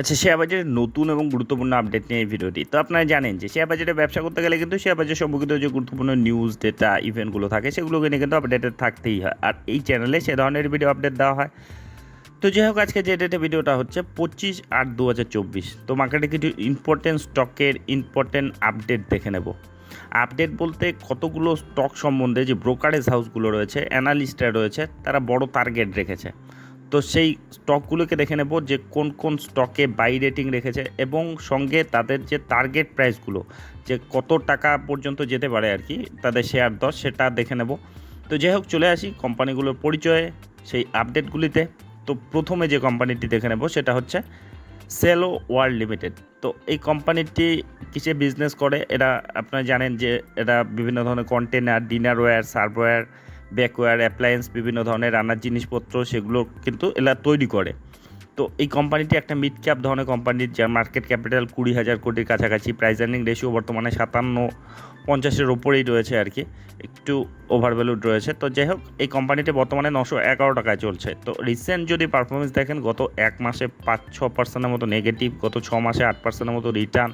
আচ্ছা শেয়ার বাজারের নতুন এবং গুরুত্বপূর্ণ আপডেট নিয়ে এই ভিডিওটি তো আপনারা জানেন যে শেয়ার বাজারে ব্যবসা করতে গেলে কিন্তু শেয়ার বাজার সম্পর্কিত যে গুরুত্বপূর্ণ নিউজ ডেটা ইভেন্টগুলো থাকে, সেগুলোকে নিয়ে কিন্তু আপডেটেড থাকতেই হয়। আর এই চ্যানেলে সে ধরনের ভিডিও আপডেট দেওয়া হয়। তো যাই হোক আজকে যে ডেটে ভিডিওটা হচ্ছে পঁচিশ আট দু হাজার চব্বিশ। তো মার্কেটে কিছু ইম্পর্টেন্ট স্টকের ইম্পর্টেন্ট আপডেট দেখে নেব। আপডেট বলতে কতগুলো স্টক সম্বন্ধে যে ব্রোকারেজ হাউসগুলো রয়েছে অ্যানালিস্টরা রয়েছে, তারা বড় টার্গেট রেখেছে। তো সেই স্টকগুলোকে দেখে নেব যে কোন কোন স্টকে বাই রেটিং রেখেছে এবং সঙ্গে তাদের যে টার্গেট প্রাইসগুলো, যে কত টাকা পর্যন্ত যেতে পারে আর কি, তাদের শেয়ার দর সেটা দেখে নেব। তো যাই হোক, চলে আসি কোম্পানিগুলোর পরিচয়ে সেই আপডেটগুলিতে। তো প্রথমে যে কোম্পানিটি দেখে নেব সেটা হচ্ছে সেলো ওয়ার্ল্ড লিমিটেড তো এই কোম্পানিটি কিসে বিজনেস করে? এরা আপনারা জানেন যে এরা বিভিন্ন ধরনের কন্টেনার ডিনারওয়্যার সার্ভওয়্যার ব্যাকওয়্যার অ্যাপ্লায়েন্স বিভিন্ন ধরনের রান্নার জিনিসপত্র, সেগুলো কিন্তু এরা তৈরি করে। তো এই কোম্পানিটি একটা মিড ক্যাপ ধরনের কোম্পানি যার মার্কেট ক্যাপিটাল কুড়ি হাজার কোটির কাছাকাছি। প্রাইস আর্নিং রেশিও বর্তমানে সাতান্ন পঞ্চাশের ওপরেই রয়েছে আর কি। একটু ওভারভ্যালুড রয়েছে। তো যাই হোক, এই কোম্পানিটি বর্তমানে নশো এগারো টাকায় চলছে। তো রিসেন্ট যদি পারফরমেন্স দেখেন, গত এক মাসে পাঁচ ছ পার্সেন্টের মতো নেগেটিভ গত ছ মাসে আট পার্সেন্টের মতো রিটার্ন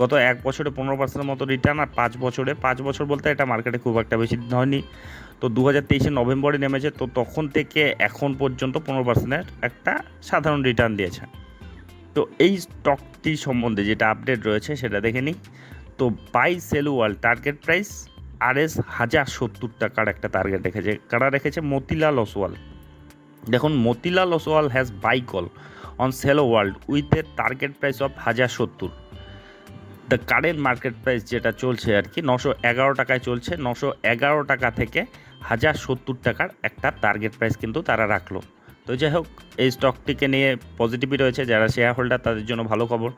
গত এক বছরে পনেরো পার্সেন্টের মতো রিটার্ন আর পাঁচ বছরে। পাঁচ বছর বলতে এটা মার্কেটে খুব একটা বেশি দিন হয়নি। তো দু হাজার তেইশে নভেম্বরে নেমেছে, তো তখন থেকে এখন পর্যন্ত পনেরো পার্সেন্টের একটা সাধারণ রিটার্ন দিয়েছে। তো এই স্টকটি সম্বন্ধে যেটা আপডেট রয়েছে সেটা দেখে নিই। তো buy Cello World target price R S হাজার সত্তর টাকার একটা টার্গেট রেখেছে। কারা রেখেছে? মতিলাল ওসওয়াল। দেখুন, Motilal Oswal has buy call on Cello World with a target price of হাজার সত্তর। দ্য কারেন্ট মার্কেট প্রাইস যেটা চলছে আর কি, নশো এগারো টাকায় চলছে। নশো এগারো টাকা থেকে হাজার সত্তর টাকার একটা টার্গেট প্রাইস কিন্তু তারা রাখল। তো যাই হোক, এই স্টকটিকে নিয়ে পজিটিভই রয়েছে। যারা শেয়ার হোল্ডার তাদের জন্য ভালো খবর।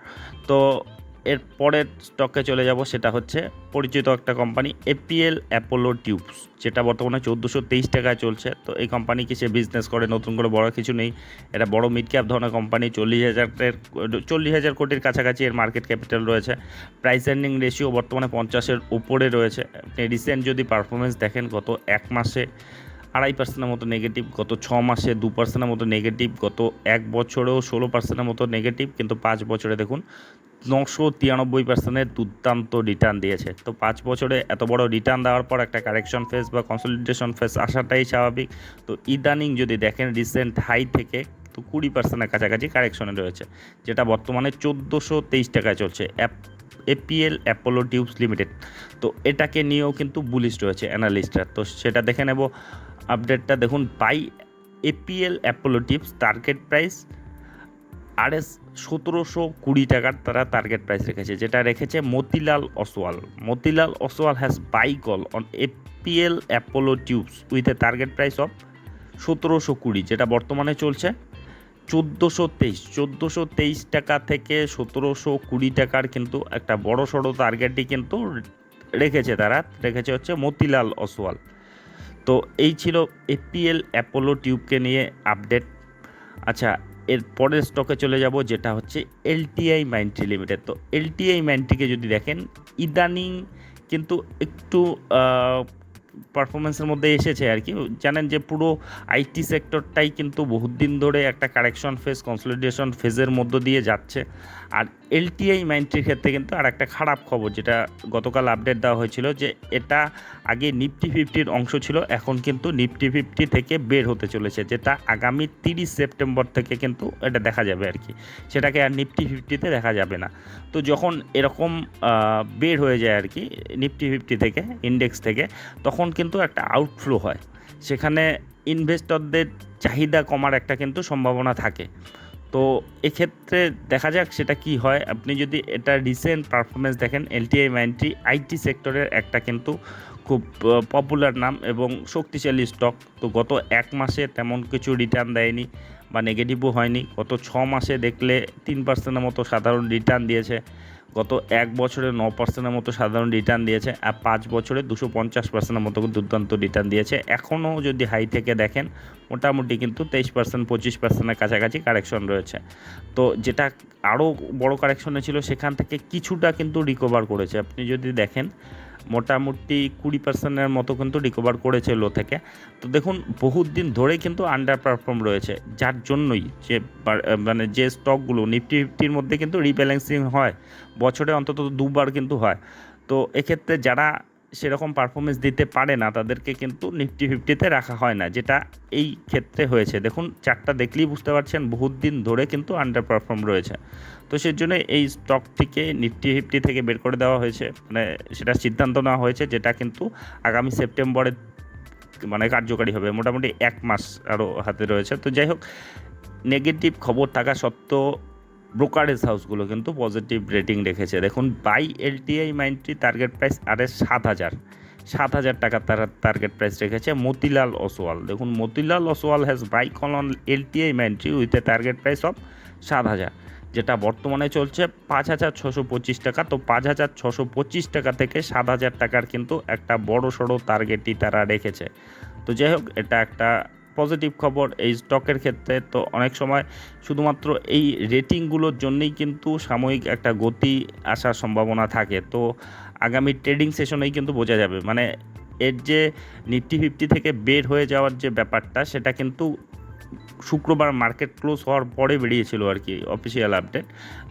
তো এর পরের স্টকে চলে যাব, সেটা হচ্ছে পরিচিত একটা কোম্পানি এপিএল অ্যাপোলো টিউবস যেটা বর্তমানে চোদ্দোশো তেইশ টাকায় চলছে। তো এই কোম্পানি কি সে বিজনেস করে? নতুন করে বড় কিছু নেই। এটা বড় মিড ক্যাপ ধরনের কোম্পানি চল্লিশ হাজারের চল্লিশ হাজার কোটির কাছাকাছি এর মার্কেট ক্যাপিটাল রয়েছে। প্রাইস আর্নিং রেশিও বর্তমানে পঞ্চাশের উপরে রয়েছে। আপনি রিসেন্ট যদি পারফরমেন্স দেখেন, গত এক মাসে আড়াই পার্সেন্টের মতো নেগেটিভ গত ছ মাসে দু পার্সেন্টের মতো নেগেটিভ গত এক বছরেও ষোলো পার্সেন্টের মতো নেগেটিভ কিন্তু পাঁচ বছরে দেখুন নশো তিরানব্বই পার্সেন্টের দুর্দান্ত রিটার্ন দিয়েছে। তো পাঁচ বছরে এত বড় রিটার্ন দেওয়ার পর একটা কারেকশন ফেস বা কনসলিডেশন ফেস আসাটাই স্বাভাবিক। তো ইদানিং যদি দেখেন রিসেন্ট হাই থেকে তো কুড়ি পার্সেন্টের কাছাকাছি কারেকশনে রয়েছে, যেটা বর্তমানে চোদ্দোশো তেইশ টাকায় চলছে app APL Apollo tubes limited তো এটাকে নিয়েও কিন্তু বুলিশ রয়েছে অ্যানালিস্টরা তো সেটা দেখে নেব আপডেটটা দেখুন buy APL Apollo tubes target price R S সতেরোশো কুড়ি টাকার তারা টার্গেট প্রাইস রেখেছে, যেটা রেখেছে Motilal Oswal. Motilal Oswal has buy call on APL Apollo tubes with a target price of সতেরোশো কুড়ি, যেটা বর্তমানে চলছে চোদ্দোশো তেইশ। চোদ্দোশো তেইশ টাকা থেকে সতেরোশো কুড়ি টাকার কিন্তু একটা বড় সড়ো টার্গেটই কিন্তু রেখেছে তারা, রেখেছে হচ্ছে মতিলাল অসওয়াল। তো এই ছিল এপিএল অ্যাপোলো টিউবকে নিয়ে আপডেট আচ্ছা এর পরের স্টকে চলে যাব, যেটা হচ্ছে এলটিআই মাইন্ট্রি লিমিটেড তো এলটিআই মাইন্ট্রিকে যদি দেখেন, ইদানিং কিন্তু একটু পারফরমেন্সের মধ্যে এসেছে আর কি। জানেন যে পুরো আইটি সেক্টরটাই কিন্তু বহুত দিন ধরে একটা কারেকশন ফেজ কনসলিডেশন ফেজের মধ্য দিয়ে যাচ্ছে। আর এলটিআই মাইন্ট্রির ক্ষেত্রে কিন্তু আর একটা খারাপ খবর, যেটা গতকাল আপডেট দেওয়া হয়েছিল যে এটা আগে নিফটি ফিফটির অংশ ছিল, এখন কিন্তু নিফটি ফিফটি থেকে বের হতে চলেছে, যেটা আগামী তিরিশ সেপ্টেম্বর থেকে কিন্তু এটা দেখা যাবে আর কি। সেটাকে আর নিফটি ফিফটিতে দেখা যাবে না। তো যখন এরকম বের হয়ে যায় আর কি নিফটি ফিফটি থেকে ইন্ডেক্স থেকে, তখন কিন্তু একটা আউটফ্লো হয়। সেখানে ইনভেস্টরদের চাহিদা কমার একটা কিন্তু সম্ভাবনা থাকে। তো এক্ষেত্রে দেখা যাক সেটা কি হয়। আপনি যদি এটা রিসেন্ট পারফরমেন্স দেখেন এলটিআই মাইন্ট্রি আইটি সেক্টরের একটা কিন্তু খুব পপুলার নাম এবং শক্তিশালী স্টক তো গত এক মাসে তেমন কিছু রিটার্ন দেয়নি বা নেগেটিভও হয়নি। গত ছ মাসে দেখলে তিন পার্সেন্টের মতো সাধারণ রিটার্ন দিয়েছে। গত এক বছরে ন পার্সেন্টের মতো সাধারণ রিটার্ন দিয়েছে আর পাঁচ বছরে দুশো পঞ্চাশ পার্সেন্টের মতো দুর্দান্ত রিটার্ন দিয়েছে। এখনও যদি হাই থেকে দেখেন, মোটামুটি কিন্তু তেইশ পার্সেন্ট, পঁচিশ পার্সেন্টের কাছাকাছি কারেকশন রয়েছে। তো যেটা আরও বড় কারেকশনে ছিল, সেখান থেকে কিছুটা কিন্তু রিকভার করেছে। আপনি যদি দেখেন মোটামুটি কুড়ি পার্সেন্টের মতো কিন্তু রিকভার করেছে লো থেকে। তো দেখুন, বহুত দিন ধরেই কিন্তু আন্ডার পারফর্ম রয়েছে। যার জন্যই যে মানে যে স্টকগুলো নিফটি ফিফটির মধ্যে কিন্তু রিব্যালেন্সিং হয়। বছরে অন্তত দুবার কিন্তু হয়। তো এক্ষেত্রে যারা সেরকম পারফরমেন্স দিতে পারে না, তাদেরকে কিন্তু নিফটি ফিফটিতে রাখা হয় না, যেটা এই ক্ষেত্রে হয়েছে। দেখুন চারটা দেখলেই বুঝতে পারছেন, বহুত দিন ধরে কিন্তু আন্ডার পারফর্ম রয়েছে। তো সেই জন্য এই স্টকটিকে নিফটি ফিফটি থেকে বের করে দেওয়া হয়েছে। মানে সেটা সিদ্ধান্ত নেওয়া হয়েছে যেটা কিন্তু আগামী সেপ্টেম্বরে মানে কার্যকারী হবে। মোটামুটি এক মাস আরও হাতে রয়েছে। তো যাই হোক নেগেটিভ খবর থাকা সত্ত্বেও ব্রোকারেজ হাউসগুলো কিন্তু পজিটিভ রেটিং রেখেছে। দেখুন buy LTI Mindtree target price আরে সাত হাজার। সাত হাজার টাকা তারা টার্গেট প্রাইস রেখেছে মতিলাল ওসওয়াল দেখুন, Motilal Oswal has buy call on LTI Mindtree with a target price of সাত হাজার। যেটা বর্তমানে চলছে পাঁচ হাজার ছশো পঁচিশ টাকা। তো পাঁচ হাজার ছশো পঁচিশ টাকা থেকে সাত হাজার টাকার কিন্তু একটা বড় সড়ো টার্গেটই তারা রেখেছে। তো যাই হোক, এটা একটা পজিটিভ খবর এই স্টকের ক্ষেত্রে। তো অনেক সময় শুধুমাত্র এই রেটিংগুলোর জন্যই কিন্তু সাময়িক একটা গতি আসার সম্ভাবনা থাকে। তো আগামী ট্রেডিং সেশনেই কিন্তু বোঝা যাবে। মানে এর যে নিফটি ফিফটি থেকে বের হয়ে যাওয়ার যে ব্যাপারটা, সেটা কিন্তু শুক্রবার মার্কেট ক্লোজ হওয়ার পরে বেরিয়েছিল আর কি অফিসিয়াল আপডেট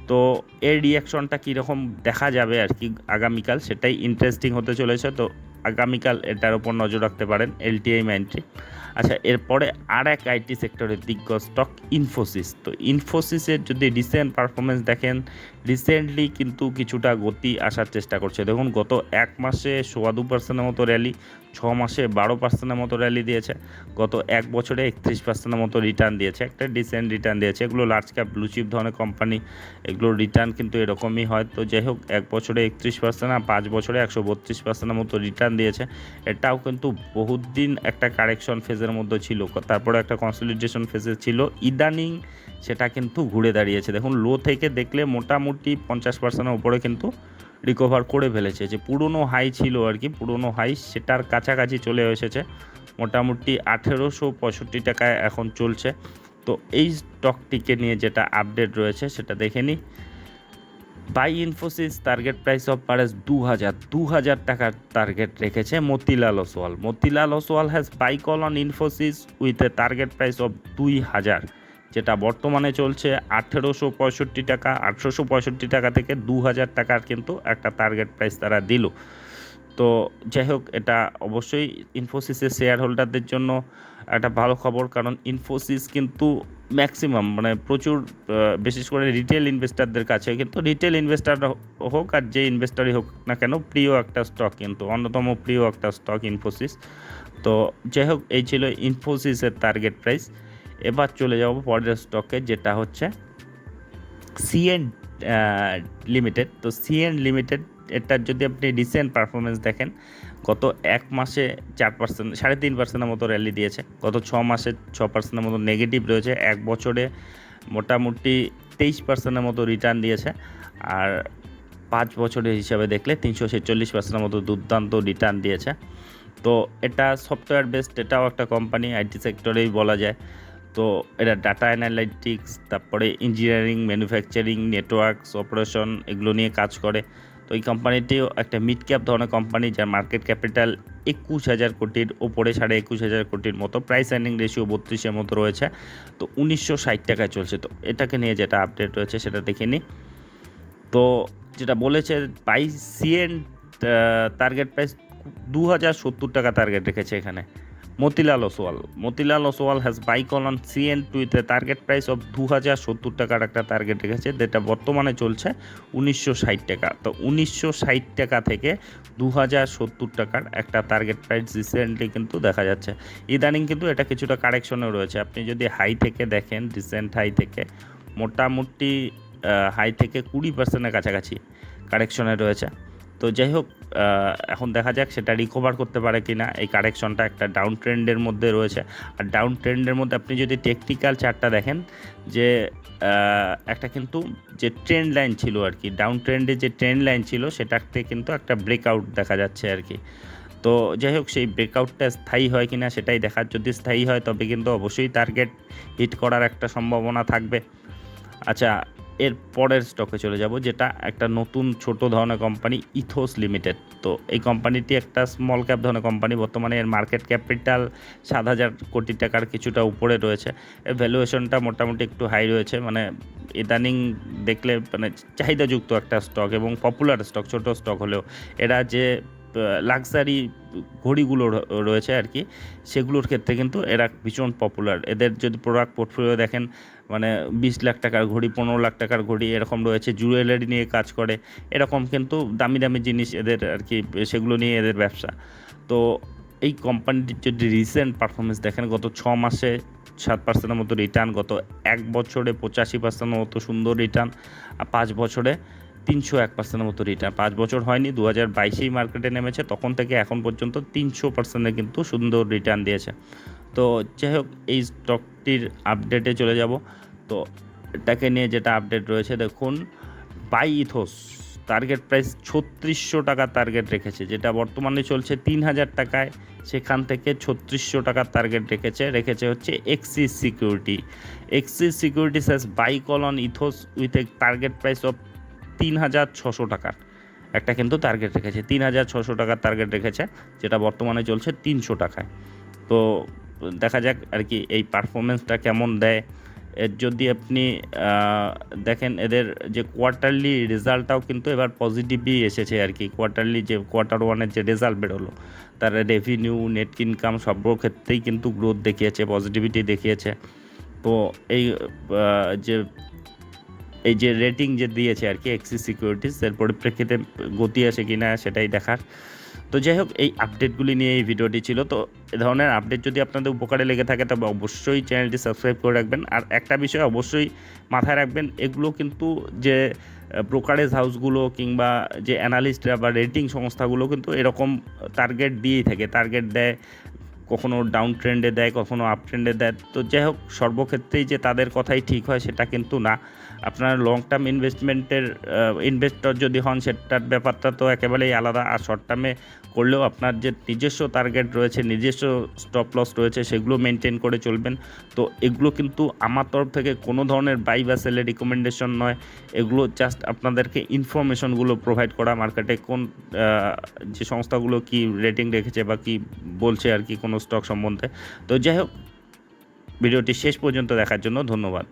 তো এর রিয়াকশনটা কীরকম দেখা যাবে আর কি আগামীকাল, সেটাই ইন্টারেস্টিং হতে চলেছে। তো আগামীকাল এটার ওপর নজর রাখতে পারেন এলটিআই মাইন্ট্রি আচ্ছা এরপরে আর এক আইটি সেক্টরের দিগ্গজ স্টক ইনফোসিস। তো ইনফোসিসের যদি রিসেন্ট পারফরমেন্স দেখেন রিসেন্টলি কিন্তু কিছুটা গতি আসার চেষ্টা করছে। দেখুন, গত এক মাসে সোয়া দু পার্সেন্টের মতো র্যালি ছ মাসে বারো পার্সেন্টের মতো র্যালি দিয়েছে। গত এক বছরে একত্রিশ পার্সেন্টের মতো রিটার্ন দিয়েছে। একটা ডিসেন্ট রিটার্ন দিয়েছে। এগুলো লার্জ ক্যাপ ব্লুচিপ ধরনের কোম্পানি এগুলোর রিটার্ন কিন্তু এরকমই হয়। তো যাই হোক, এক বছরে একত্রিশ পার্সেন্ট আর পাঁচ বছরে একশো বত্রিশ পার্সেন্টের মতো রিটার্ন দিয়েছে। এটাও কিন্তু বহুত দিন একটা কারেকশন ফেজের মধ্যে ছিল। তারপরে একটা কনসলিডেশন ফেজে ছিল। ইদানিং সেটা কিন্তু ঘুরে দাঁড়িয়েছে। দেখুন লো থেকে দেখলে মোটামুটি পঞ্চাশ পার্সেন্টের উপরে কিন্তু রিকভার করে ফেলেছে। যে পুরনো হাই ছিল আর কি, পুরনো হাই সেটার কাছাকাছি চলে এসেছে। মোটামুটি আঠেরোশো পঁয়ষট্টি টাকায় এখন চলছে। তো এই স্টকটিকে নিয়ে যেটা আপডেট রয়েছে, সেটা দেখে নিই। Buy Infosys target price of পারেস দু হাজার দু হাজার টাকার টার্গেট রেখেছে Motilal Oswal Motilal Oswal has buy call on Infosys with a target price of দুই হাজার যেটা বর্তমানে চলছে আঠেরোশো পঁয়ষট্টি টাকা। আঠেরোশো পঁয়ষট্টি টাকা থেকে দু হাজার টাকার কিন্তু একটা টার্গেট প্রাইস তারা দিল। তো যাই হোক, এটা অবশ্যই ইনফোসিসের শেয়ার হোল্ডারদের জন্য একটা ভালো খবর, কারণ ইনফোসিস কিন্তু ম্যাক্সিমাম মানে প্রচুর বিশেষ করে রিটেল ইনভেস্টারদের কাছে, কিন্তু রিটেল ইনভেস্টার হোক আর যে ইনভেস্টারই হোক না কেন, প্রিয় একটা স্টক কিন্তু, অন্যতম প্রিয় একটা স্টক ইনফোসিস তো যাই হোক, এই ছিল ইনফোসিসের টার্গেট প্রাইস এবার চলে যাব পরের স্টকে যেটা হচ্ছে সিএন লিমিটেড তো সিএন লিমিটেড এটার যদি আপনি রিসেন্ট পারফরমেন্স দেখেন গত এক মাসে চার পার্সেন্ট সাড়ে তিন পার্সেন্টের মতো র্যালি দিয়েছে। গত ছ মাসে ছ পার্সেন্টের মতো নেগেটিভ রয়েছে। এক বছরে মোটামুটি তেইশ পার্সেন্টের মতো রিটার্ন দিয়েছে। আর পাঁচ বছরের হিসাবে দেখলে তিনশো ছেচল্লিশ পার্সেন্টের মতো দুর্দান্ত রিটার্ন দিয়েছে। তো এটা সফটওয়্যার বেসড এটাও একটা কোম্পানি আইটি সেক্টরেই বলা যায়। তো এটা ডাটা অ্যানালাইটিক্স তারপরে ইঞ্জিনিয়ারিং ম্যানুফ্যাকচারিং নেটওয়ার্কস অপারেশন এগুলো নিয়ে কাজ করে। তো এই কোম্পানিটিও একটা মিড ক্যাপ ধরনের কোম্পানি যার মার্কেট ক্যাপিটাল একুশ হাজার কোটির, ওপরে সাড়ে একুশ হাজার কোটির মতো। প্রাইস আর্নিং রেশিও বত্রিশের মতো রয়েছে। তো উনিশশো ষাট টাকায় চলছে। তো এটাকে নিয়ে যেটা আপডেট রয়েছে সেটা দেখে নিই। তো যেটা বলেছে বাই সিএন টার্গেট প্রাইস দু হাজার সত্তর টাকা টার্গেট রেখেছে এখানে। Motilal Oswal Motilal Oswal has buy call on Cyient with target price of দু হাজার সত্তর টাকার একটা টার্গেট রেখেছে, যেটা বর্তমানে চলছে উনিশশো ষাট টাকা। তো উনিশশো ষাট টাকা থেকে দু হাজার সত্তর টাকার একটা টার্গেট প্রাইস রিসেন্টলি কিন্তু দেখা যাচ্ছে। ইদানিং কিন্তু এটা কিছুটা কারেকশনে রয়েছে। আপনি যদি হাই থেকে দেখেন রিসেন্ট হাই থেকে, মোটামুটি হাই থেকে কুড়ি পার্সেন্টের কাছাকাছি কারেকশনে রয়েছে। তো যাই হোক এখন দেখা যাক সেটা রিকভার করতে পারে কি না এই কারেকশনটা একটা ডাউন ট্রেন্ডের মধ্যে রয়েছে। আর ডাউন ট্রেন্ডের মধ্যে আপনি যদি টেকনিক্যাল চার্টটা দেখেন, যে একটা কিন্তু যে ট্রেন্ড লাইন ছিল আর কি ডাউন ট্রেন্ডে যে ট্রেন্ড লাইন ছিল সেটাতে কিন্তু একটা ব্রেকআউট দেখা যাচ্ছে আর কি। তো যাই হোক সেই ব্রেকআউটটা স্থায়ী হয় কিনা সেটাই দেখার। যদি স্থায়ী হয়, তবে কিন্তু অবশ্যই টার্গেট হিট করার একটা সম্ভাবনা থাকবে। আচ্ছা এর পরের স্টকে চলে যাব, যেটা একটা নতুন ছোট ধরনের কোম্পানি ইথোস লিমিটেড তো এই কোম্পানিটি একটা স্মল ক্যাপ ধরনের কোম্পানি বর্তমানে এর মার্কেট ক্যাপিটাল সাত হাজার কোটি টাকার কিছুটা উপরে রয়েছে। এর ভ্যালুয়েশনটা মোটামুটি একটু হাই রয়েছে মানে ইদানিং দেখলে মানে চাহিদাযুক্ত একটা স্টক এবং পপুলার স্টক ছোট স্টক হলেও। এরা যে লাক্সারি ঘড়িগুলো রয়েছে আর কি, সেগুলোর ক্ষেত্রে কিন্তু এরা ভীষণ পপুলার এদের যদি প্রোডাক্ট পোর্টফোলিও দেখেন মানে বিশ লাখ টাকার ঘড়ি, পনেরো লাখ টাকার ঘড়ি এরকম রয়েছে জুয়েলারি নিয়ে কাজ করে, এরকম কিন্তু দামি দামি জিনিস এদের আর কি, সেগুলো নিয়ে এদের ব্যবসা। তো এই কোম্পানিটির যদি রিসেন্ট পারফরমেন্স দেখেন, গত ছ মাসে সাত পার্সেন্টের মতো রিটার্ন গত এক বছরে পঁচাশি পার্সেন্টের মতো সুন্দর রিটার্ন আর পাঁচ বছরে তিনশো এক পার্সেন্টের মতো রিটার্ন পাঁচ বছর হয়নি দু হাজার বাইশেই মার্কেটে নেমেছে, তখন থেকে এখন পর্যন্ত তিনশো পার্সেন্টের কিন্তু সুন্দর রিটার্ন দিয়েছে। তো যাই হোক, এই স্টকটির আপডেটে চলে যাব। তো এটাকে নিয়ে যেটা আপডেট রয়েছে, দেখুন বাই ইথোস টার্গেট প্রাইস ছত্রিশশো টাকা টার্গেট রেখেছে, যেটা বর্তমানে চলছে তিন হাজার টাকায়, সেখান থেকে ছত্রিশশো টাকার টার্গেট রেখেছে রেখেছে হচ্ছে Axis securities Axis securities has buy call on Ethos with a target price of তিন হাজার ছশো টাকার। একটা কিন্তু টার্গেট রেখেছে তিন হাজার ছশো টাকার টার্গেট রেখেছে, যেটা বর্তমানে চলছে তিনশো টাকায়। তো দেখা যাক আর কি এই পারফরমেন্সটা কেমন দেয়। এর যদি আপনি দেখেন এদের যে কোয়ার্টারলি রেজাল্টটাও কিন্তু এবার পজিটিভই এসেছে আর কি। কোয়ার্টারলি যে কোয়ার্টার ওয়ানের যে রেজাল্ট বেরোলো, তার রেভিনিউ নেট ইনকাম সব ক্ষেত্রেই কিন্তু গ্রোথ দেখিয়েছে পজিটিভিটি দেখিয়েছে। তো এই যে এই যে রেটিং যে দিয়েছে আর কি এক্সিস সিকিউরিটিস এর পরিপ্রেক্ষিতে গতি আসে কি না সেটাই দেখার। তো যাই হোক, এই আপডেটগুলি নিয়ে এই ভিডিওটি ছিল। তো এ ধরনের আপডেট যদি আপনাদের উপকারে লেগে থাকে, তবে অবশ্যই চ্যানেলটি সাবস্ক্রাইব করে রাখবেন। আর একটা বিষয় অবশ্যই মাথায় রাখবেন, এগুলো কিন্তু যে ব্রোকারেজ হাউসগুলো কিংবা যে অ্যানালিস্টরা বা রেটিং সংস্থাগুলো কিন্তু এরকম টার্গেট দিয়েই থাকে। টার্গেট দেয়, কখনো ডাউন ট্রেন্ডে দেয়, কখনো আপ ট্রেন্ডে দেয়। তো যাই হোক, সর্বক্ষেত্রেই যে তাদের কথাই ঠিক হয়, সেটা কিন্তু না। আপনার লং টার্ম ইনভেস্টমেন্টের ইনভেস্টর যদি হন, সেটার ব্যাপারটা তো একেবারেই আলাদা। আর শর্ট টার্মে করলেও আপনার যে নিজস্ব টার্গেট রয়েছে, নিজস্ব স্টপ লস রয়েছে, সেগুলো মেনটেন করে চলবেন। তো এগুলো কিন্তু আমার তরফ থেকে কোনো ধরনের বাই বা সেলের রিকমেন্ডেশন নয়। এগুলো জাস্ট আপনাদেরকে ইনফরমেশনগুলো প্রোভাইড করা মার্কেটে কোন যে সংস্থাগুলো কি রেটিং রেখেছে বা কি বলছে আর কি কোনো স্টক সম্বন্ধে। তো যাই হোক, ভিডিওটি শেষ পর্যন্ত দেখার জন্য ধন্যবাদ।